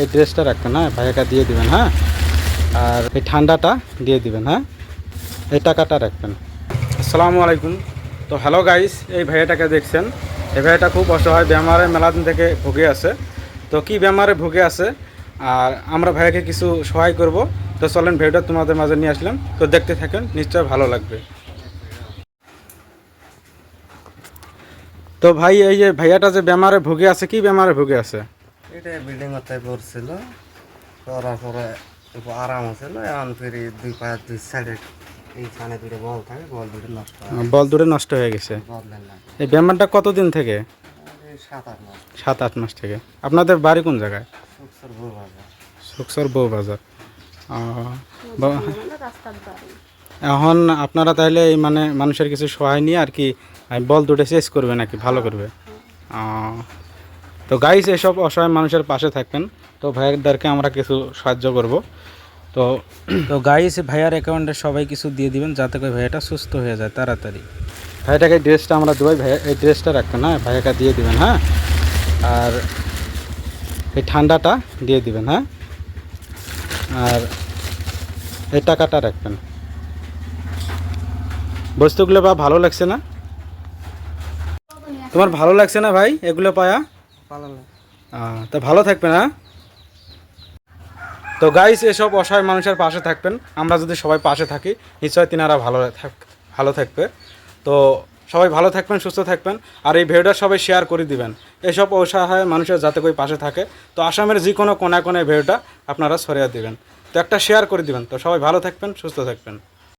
এই ড্রেসটা রাখবেন হ্যাঁ? ভাইয়াকে দিয়ে দিবেন হ্যাঁ? আর এই ঠান্ডাটা দিয়ে দিবেন হ্যাঁ? এই টাকাটা রাখবেন। আসসালামু আলাইকুম। তো হ্যালো গাইস, এই ভাইয়াটাকে দেখছেন? এই ভাইয়াটা খুব অসহায়, বেমারে মেলাদিন থেকে ভুগে আছে। তো কি বেমারে ভুগে আছে? আর আমরা ভাইয়াকে কিছু সহায় করব। তো চলেন ভিডিওটা তোমাদের মাঝে নিয়ে আসলাম। তো দেখতে থাকেন, নিশ্চয় ভালো লাগবে। তো ভাই, এই যে ভাইয়াটা যে বেমারে ভুগে আছে, কি বেমারে ভুগে আছে? এটা বিল্ডিং তাই পড়ছিল করার পরে একটু আরাম আছিল এখন ফিরি দুই পায়ের দুই সাইডে এইখানে দুটো বল থাকে বল দুটো নষ্ট বল দূরে নষ্ট হয়ে গেছে। এই বেমারটা কতদিন থেকে? সাত আট মাস। সাত আট মাস থেকে। আপনাদের বাড়ি কোন জায়গায়? সুখসর বউ বাজার। সুকসর বউ বাজার। এখন আপনারা তাহলে এই মানে মানুষের কিছু সহায় নিয়ে আর কি বল দুটো শেষ করবে নাকি ভালো করবে? ও, তো গাইস এসব অসহায় মানুষের পাশে থাকবেন। তো ভাইয়াদেরকে আমরা কিছু সাহায্য করব। তো তো গাইস ভাইয়ার অ্যাকাউন্টে সবাই কিছু দিয়ে দিবেন যাতে করে ভাইয়াটা সুস্থ হয়ে যায় তাড়াতাড়ি। ভাইয়াটাকে ড্রেসটা আমরা দেবো। ভাইয়া এই ড্রেসটা রাখবেন হ্যাঁ? ভাইয়াকে দিয়ে দিবেন হ্যাঁ? আর এই ঠান্ডাটা দিয়ে দিবেন হ্যাঁ? আর এই টাকাটা রাখবেন। বস্তুগুলো বা ভালো লাগছে না? তোমার ভালো লাগছে না ভাই এগুলো পায়া? পালালো তো ভালো থাকবে না তো গাইস এসব অসহায় মানুষের পাশে থাকবেন। আমরা যদি সবাই পাশে থাকি নিশ্চয় তিনারা ভালো থাক ভালো থাকবে। তো সবাই ভালো থাকবেন, সুস্থ থাকবেন, আর এই ভিডিওটা সবাই শেয়ার করে দিবেন। এসব অসহায় মানুষের যাতে করে পাশে থাকে। তো আসামের যে কোনো কোনায় কোনায় ভিডিওটা আপনারা ছড়িয়ে দিবেন। তো একটা শেয়ার করে দিবেন। তো সবাই ভালো থাকবেন, সুস্থ থাকবেন।